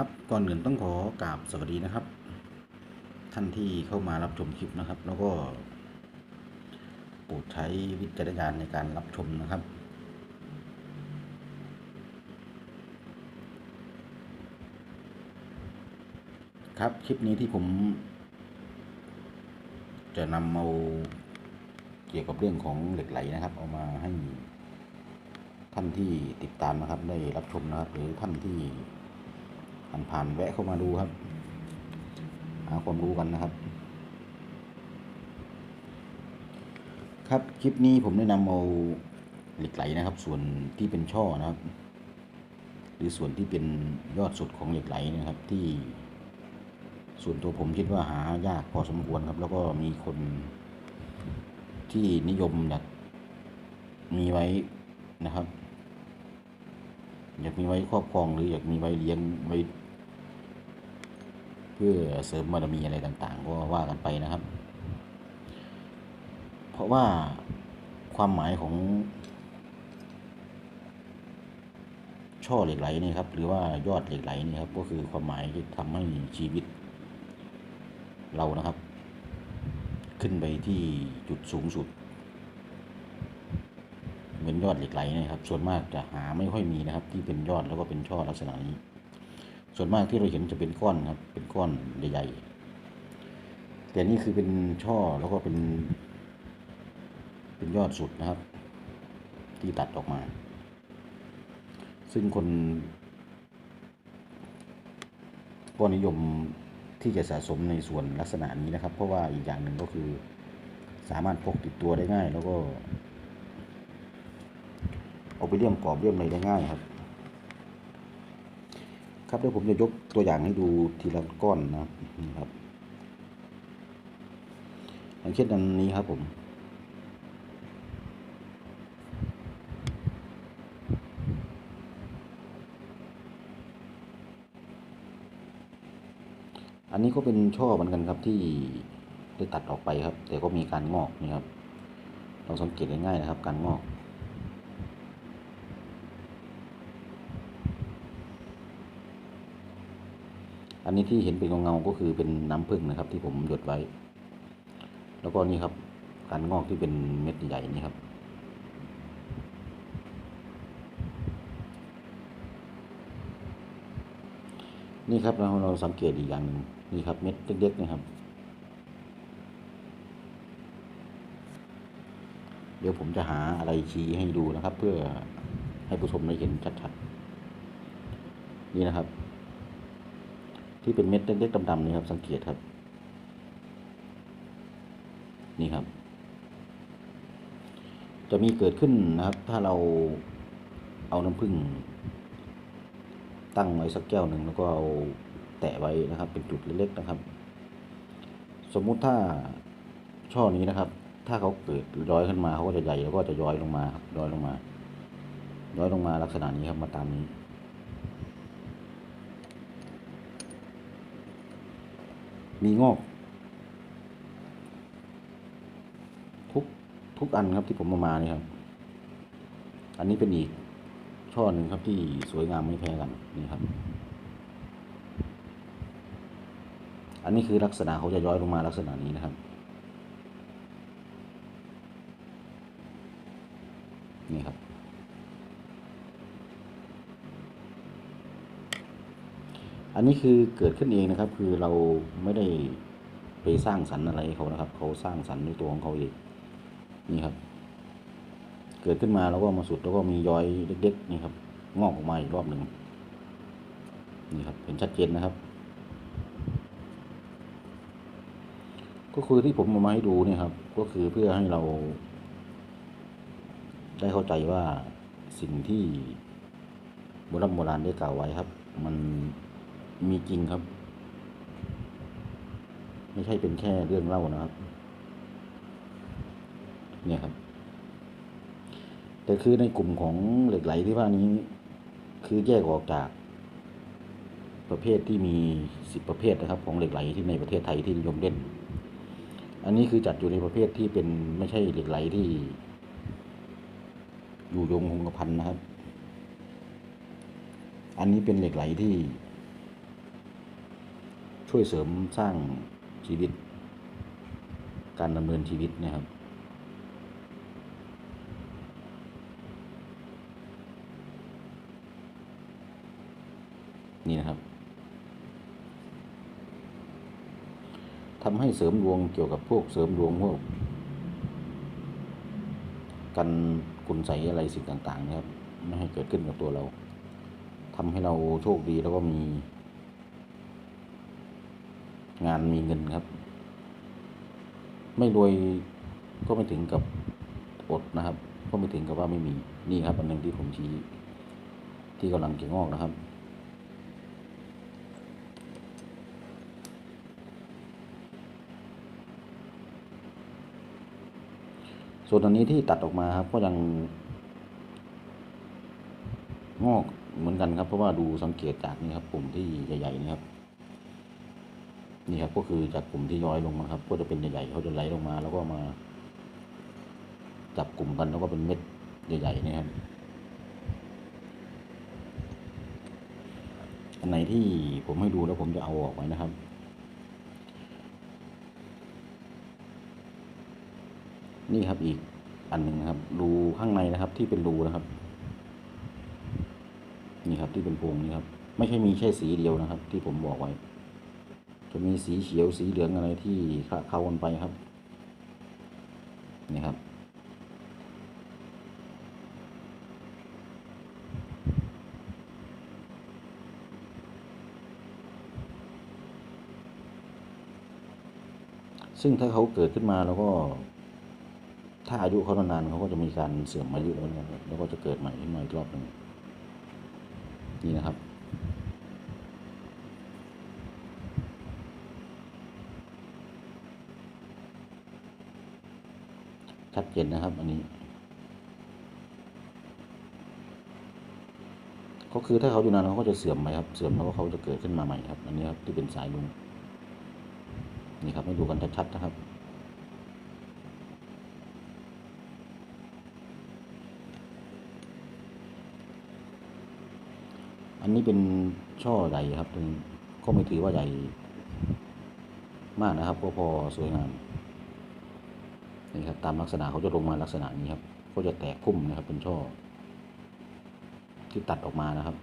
ครับก่อนอื่นต้องขอกราบสวัสดีนะครับ ท่านที่เข้ามารับชมคลิปนะครับ แล้วก็โปรดใช้วิจารณญาณในการรับชมนะครับ ครับคลิปนี้ที่ผม จะนำเอาเกี่ยวกับเรื่องของเหล็กไหลนะครับ เอามาให้ท่านที่ติดตามนะครับ ได้รับชมนะครับ หรือท่านที่ ผ่านผ่านๆแวะเข้ามาดูครับ หาความรู้กันนะครับ ครับคลิปนี้ผมได้นำเอาเหล็กไหลนะครับ ส่วนที่เป็นช่อนะครับ หรือส่วนที่เป็นยอดสุดของเหล็กไหลนะครับ ที่ ส่วนตัวผมคิดว่าหายากพอสมควรครับ แล้วก็มีคนที่นิยมอยากมีไว้นะครับ อยากมีไว้ครอบครองหรืออยากมีไว้เลี้ยงไว้ เพื่อเสริมบารมีอะไรต่างๆก็ว่ากันไปนะครับ เพราะว่าความหมายของ ช่อเหล็กไหลนี่ครับ หรือว่ายอดเหล็กไหลนี่ครับ ก็คือความหมายที่ทำให้ชีวิต เรานะครับ ขึ้นไปที่จุดสูงสุด เหมือนยอดเหล็กไหลนะครับ ส่วนมากจะหาไม่ค่อยมีนะครับ ที่เป็นยอดแล้วก็เป็นช่อลักษณะนี้ ส่วนมากที่เราเห็นจะเป็นก้อนครับ เป็นก้อนใหญ่ๆแต่นี่คือเป็นช่อแล้วก็เป็น เป็นยอดสุดนะครับ ที่ตัดออกมา ซึ่งคนก็นิยมที่จะสะสมในส่วนลักษณะนี้นะครับ เพราะว่าอีกอย่างหนึ่งก็คือ สามารถพกติดตัวได้ง่าย แล้วก็ เอาไปเลี่ยมกรอบเลี่ยมอะไรได้ง่ายครับ ครับเดี๋ยวผมจะยกตัวอย่างให้ดูทีละก้อนนะครับนี่ครับอย่างเช่นอันนี้ครับผมอันนี้ก็เป็นช่อเหมือนกันครับที่ได้ตัดออกไปครับ แต่ก็มีการงอกนี่ครับ เราสังเกตง่ายๆนะครับ การงอก อันนี้ที่เห็นเป็นเงาๆก็คือเป็นน้ำผึ้งนะครับ ที่ผมหยดไว้ แล้วก็นี่ครับ การงอกที่เป็นเม็ดใหญ่นี่ครับ นี่ครับเราเราสังเกตอีกอย่างหนึ่งนี่ครับเม็ดเล็กๆนะครับ เดี๋ยวผมจะหาอะไรชี้ให้ดูนะครับ เพื่อให้ผู้ชมได้เห็นชัดๆ นี่นะครับ ที่เป็นเม็ดเล็กๆดำๆนี่ครับ สังเกตครับ นี่ครับ จะมีเกิดขึ้นนะครับ ถ้าเราเอาน้ำผึ้งตั้งไว้สักแก้วหนึ่งแล้วก็เอาแตะไว้นะครับ เป็นจุดเล็กๆนะครับ สมมุติถ้าช่อนี้นะครับ ถ้าเขาเกิดย้อยขึ้นมาเขาก็จะใหญ่แล้วก็จะย้อยลงมาครับย้อยลงมา ย้อยลงมาลักษณะนี้ครับมาตามนี้ มีงอก ทุกทุกอันครับที่ผมเอามานี่ครับ อันนี้เป็นอีกช่อหนึ่งครับที่สวยงามไม่แพ้กันนี่ครับ อันนี้คือลักษณะเขาจะย้อยลงมาลักษณะนี้นะครับนี่ครับ อันนี้คือเกิดขึ้นเองนะครับ คือเราไม่ได้ไปสร้างสรรค์อะไรให้เขานะครับ เขาสร้างสรรค์ในตัวของเขาเองนี่ครับ เกิดขึ้นมาแล้วก็มาสุดแล้วก็มีย้อยเล็กๆนี่ครับ งอกออกมาอีกรอบหนึ่งนี่ครับเห็นชัดเจนนะครับ ก็คือที่ผมเอามาให้ดูเนี่ยครับ ก็คือเพื่อให้เรา ได้เข้าใจว่าสิ่งที่โบราณโบราณได้กล่าวไว้ครับ มัน มีจริงครับ ไม่ใช่เป็นแค่เรื่องเล่านะครับ เนี่ยครับ แต่คือในกลุ่มของเหล็กไหลที่ว่านี้ คือแยกออกจากประเภทที่มีสิบประเภทนะครับ ของเหล็กไหลที่ในประเทศไทยที่นิยมเล่น อันนี้คือจัดอยู่ในประเภทที่เป็นไม่ใช่เหล็กไหลที่ อยู่ยงคงกระพันนะครับ อันนี้เป็นเหล็กไหลที่ ช่วยเสริมสร้างชีวิต การดำเนินชีวิตนะครับ นี่นะครับทำให้เสริมดวงเกี่ยวกับพวกเสริมดวงพวกกันคุณใสยอะไรสิ่งต่างๆนะครับ ไม่ให้เกิดขึ้นกับตัวเราทำให้เราโชคดีแล้วก็มี งานมีเงินครับ ไม่รวยก็ไม่ถึงกับอดนะครับ ก็ไม่ถึงกับว่าไม่มีนี่ครับ อันหนึ่งที่ผมชี้ที่กำลังจะงอกนะครับ ส่วนอันนี้ที่ตัดออกมาครับ ก็ยังงอกเหมือนกันครับ เพราะว่าดูสังเกตจากนี่ครับปุ่มที่ใหญ่ๆนี่ครับ นี่ครับก็คือจากกลุ่มที่ย้อยลงมาครับ ก็จะเป็นใหญ่ๆเขาจะไหลลงมา แล้วก็มา จับกลุ่มกันแล้วก็เป็นเม็ดใหญ่ๆนี่ครับอันไหนที่ผมให้ดูแล้วผมจะเอาออกไว้นะครับ นี่ครับอีกอันหนึ่งครับรูข้างในนะครับ ที่เป็นรูนะครับ นี่ครับที่เป็นพรงนี่ครับ ไม่ใช่มีแค่สีเดียวนะครับ ที่ผมบอกไว้ จะมีสีเขียวสีเหลืองอะไรที่คละเคล้ากันไปครับ นี่ครับ ซึ่งถ้าเขาเกิดขึ้นมาแล้วก็ ถ้าอายุเขานานๆเขาก็จะมีการเสื่อมอายุแล้วนะครับแล้วก็จะเกิดใหม่ขึ้นมาอีกรอบหนึ่งนี่นะครับ ชัดเจนนะครับ อันนี้ ก็คือถ้าเขาอยู่นานเขาก็จะเสื่อมไปครับ เสื่อมแล้วก็เขาจะเกิดขึ้นมาใหม่ครับ อันนี้ครับที่เป็นสายลุงนี่ครับให้ดูกันชัดๆนะครับอันนี้เป็นช่อใหญ่ครับตรงก็ไม่ถือว่าใหญ่มากนะครับก็พอสวยงาม นี่ครับตามลักษณะเขาจะลงมาลักษณะนี้ครับ ก็จะแตกพุ่มนะครับเป็นช่อ ที่ตัดออกมานะครับ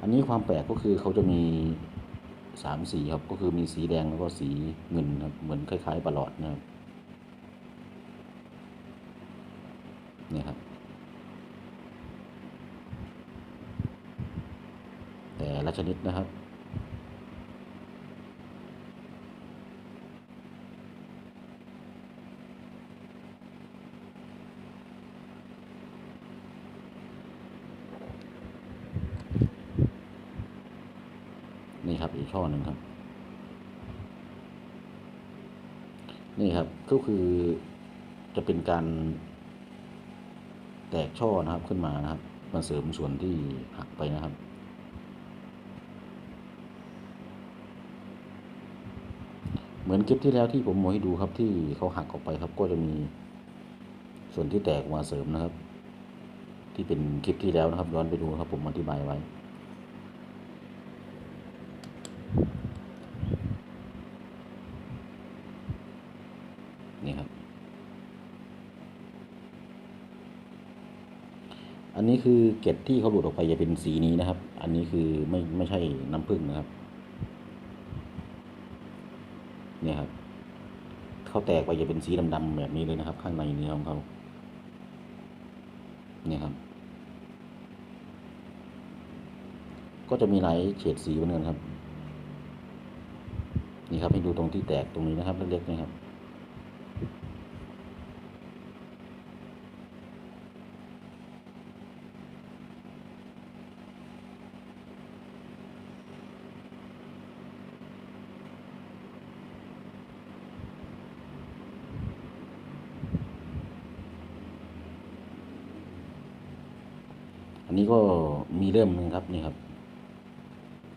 อันนี้ความแปลกก็คือเขาจะมีสามสีครับ ก็คือมีสีแดงแล้วก็สีเงินครับเหมือนคล้ายๆประหลอดนะครับเนี่ยครับแต่ละชนิดนะครับ นี่ครับ อีก ช่อหนึ่งครับ นี่ครับก็คือจะเป็นการแตกช่อนะครับขึ้นมานะครับมาเสริมส่วนที่หักไปนะครับ เหมือนคลิปที่แล้วที่ผมโมให้ดูครับที่เขาหักออกไปครับก็จะมีส่วนที่แตกมาเสริมนะครับ ที่เป็นคลิปที่แล้วนะครับย้อนไปดูครับผมอธิบายไว้ นี่ครับ อันนี้คือเกล็ดที่เขาหลุดออกไปจะเป็นสีนี้นะครับ อันนี้คือไม่ไม่ใช่น้ำผึ้งนะครับ เนี่ยครับเขาแตกไปจะเป็นสีดำๆแบบนี้เลยนะครับ ข้างในเนื้อของเขาเนี่ยครับ ก็จะมีหลายเฉดสีเหมือนกันครับ นี่ครับให้ดูตรงที่แตกตรงนี้นะครับเล็กๆนะครับ อันนี้ก็มีเริ่มหนึ่งครับนี่ครับ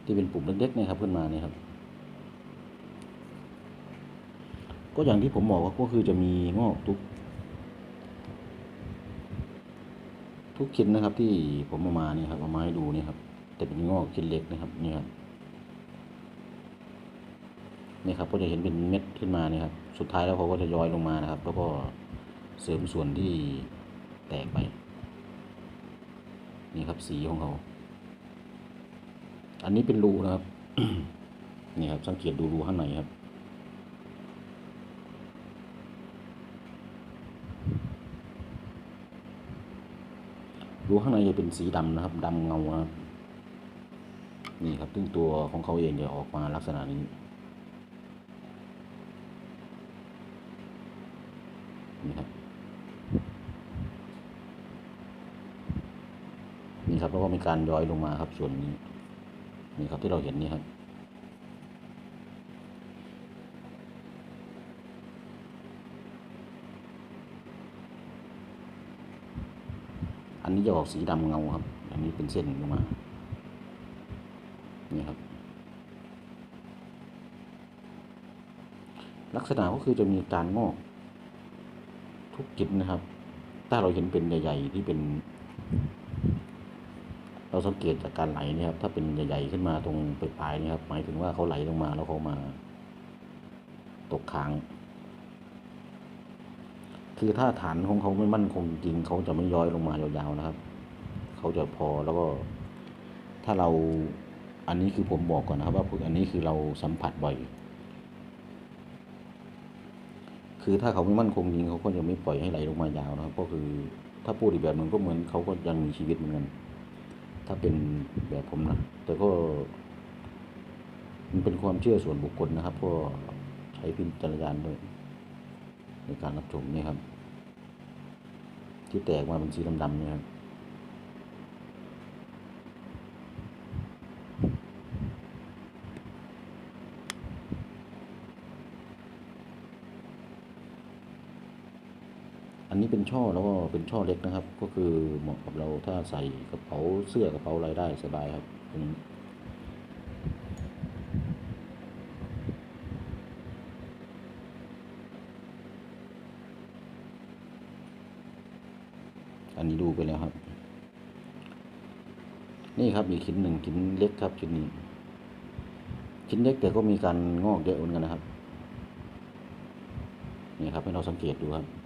ที่เป็นปุ่มเล็กๆนี่ยครับขึ้นมาเนี่ยครับ ก็อย่างที่ผมบอกว่าก็คือจะมีงอกทุก ทุกชิ้นนะครับ ที่ผมเอามานี่ครับเอามาให้ดูนี่ครับ แต่เป็นงอกชิ้นเล็กนะครับนี่ครับนี่ครับก็จะเห็นเป็นเม็ดขึ้นมานี่ครับ สุดท้ายแล้วเขาก็จะย้อยลงมานะครับ แล้วก็เสริมส่วนที่แตกไป นี่ครับสีของเขา อันนี้เป็นรูนะครับ นี่ครับ สังเกตดูรูข้างในครับ รูข้างในจะเป็นสีดำนะครับดำเงานะครับ นี่ครับซึ่งตัวของเขาเองจะออกมาลักษณะนี้ครับ นี่ครับแล้วก็ มีการย้อยลงมาครับ ส่วนนี้นี่ครับที่เราเห็นนี่ครับ อันนี้จะออกสีดำเงาครับ อันนี้เป็นเส้นลงมา นี่ครับ ลักษณะก็คือจะมีการงอกทุกกิจนะครับ ถ้าเราเห็นเป็นใหญ่ ๆ ที่เป็น เราสังเกตจากการไหลนี่ครับ ถ้าเป็นใหญ่ๆขึ้นมาตรงปลายๆนี่ครับ หมายถึงว่าเขาไหลลงมาแล้วเขามา ตกค้าง คือถ้าฐานของเขาไม่มั่นคงจริงเขาจะไม่ย้อยลงมายาวๆนะครับ เขาจะพอแล้วก็ ถ้าเราอันนี้คือผมบอกก่อนนะครับว่าอันนี้คือเราสัมผัสบ่อย คือถ้าเขาไม่มั่นคงจริงเขาก็จะไม่ปล่อยให้ไหลลงมายาวนะครับ ก็คือถ้าพูดอีกแบบหนึ่งก็เหมือนเขาก็ยังมีชีวิตเหมือนกัน ถ้าเป็นแบบผมนะแต่ก็ มันเป็นความเชื่อส่วนบุคคลนะครับ ก็ใช้พิจารณานด้วย ในการรับชมนี่ครับ ที่แตกมาเป็นสีดำๆเนี่ยครับ อันนี้ เป็นช่อแล้วก็เป็นช่อเล็กนะครับ ก็คือเหมาะกับเราถ้าใส่กระเป๋าเสื้อกระเป๋าอะไรได้สบายครับอันนี้อันนี้ดูไปแล้วครับ นี่ครับอีกชิ้นหนึ่งชิ้นเล็กครับชิ้นนี้ ชิ้นเล็กแต่ก็มีการงอกเยอะเหมือนกันนะครับ นี่ครับให้เราสังเกตดูครับ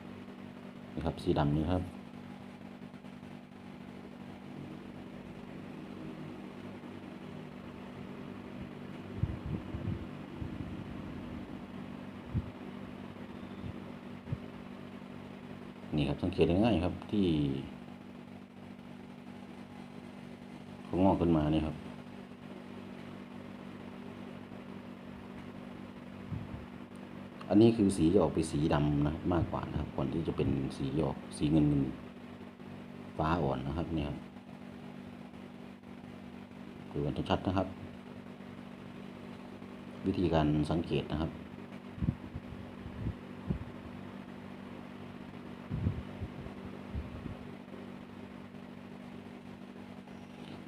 นี่ครับ สีดำนี่ครับ นี่ครับสังเกตง่ายๆครับที่เขางอกขึ้นมานี่ครับ อันนี้คือสีจะออกไปสีดำนะครับมากกว่านะครับก่อนที่จะเป็นสีออกสีเงินเงินฟ้าอ่อนนะครับเนี่ยครับดูกันชัดนะครับ วิธีการสังเกตนะครับ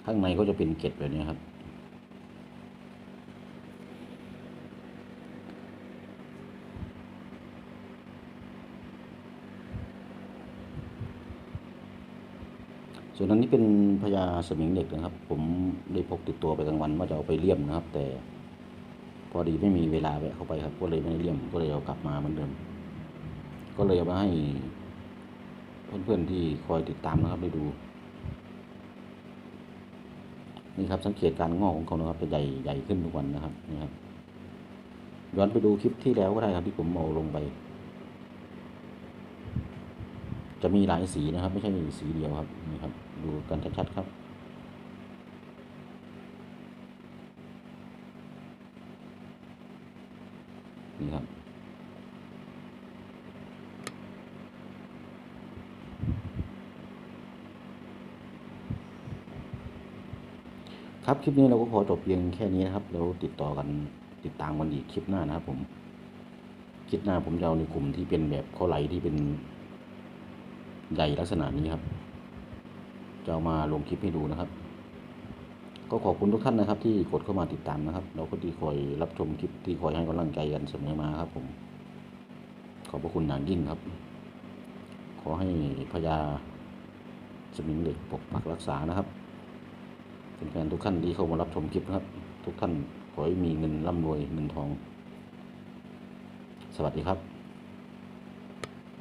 ข้างในก็จะเป็นเกล็ดแบบนี้ครับ ส่วนอันนี้เป็นพญาสมิงเหล็กนะครับ ผมได้พกติดตัวไปกลางวันว่าจะเอาไปเลี่ยมนะครับ แต่พอดีไม่มีเวลาแวะเข้าไปครับ ก็เลยไม่ได้เลี่ยมก็เลยเอากลับมาเหมือนเดิม ก็เลยเอามาให้เพื่อนๆที่คอยติดตามนะครับได้ดูนี่ครับสังเกตการงอกของเขานะครับจะใหญ่ใหญ่ขึ้นทุกวันนะครับนี่ครับย้อนไปดูคลิปที่แล้วก็ได้ครับที่ผมเอาลงไป จะมีหลายสีนะครับ ไม่ใช่สีเดียวครับนี่ครับ ดูกันชัดๆครับ นี่ครับครับคลิปนี้เราก็ขอจบเพียงแค่นี้นะครับแล้วติดต่อกันติดตามกันอีกคลิปหน้านะครับผมคลิปหน้าผมจะเอาในกลุ่มที่เป็นแบบข้อไหลที่เป็น ใหญ่ลักษณะนี้ครับ จะามาลงคลิปให้ดูนะครับ ก็ขอบคุณทุกท่านนะครับ ที่กดเข้ามาติดตามนะครับ เราก็ที่คอยรับชมคลิปที่คอยให้กำลังใจกันเสมอมาครับ ผม ขอบพระคุณอย่างยิ่งครับ ขอให้พญาสมิงเหล็กปกปักรักษานะครับแฟนๆทุกท่านที่เข้ามารับชมคลิปนะครับ ทุกท่านขอให้มีเงินร่ำรวยเงินทอง สวัสดีครับ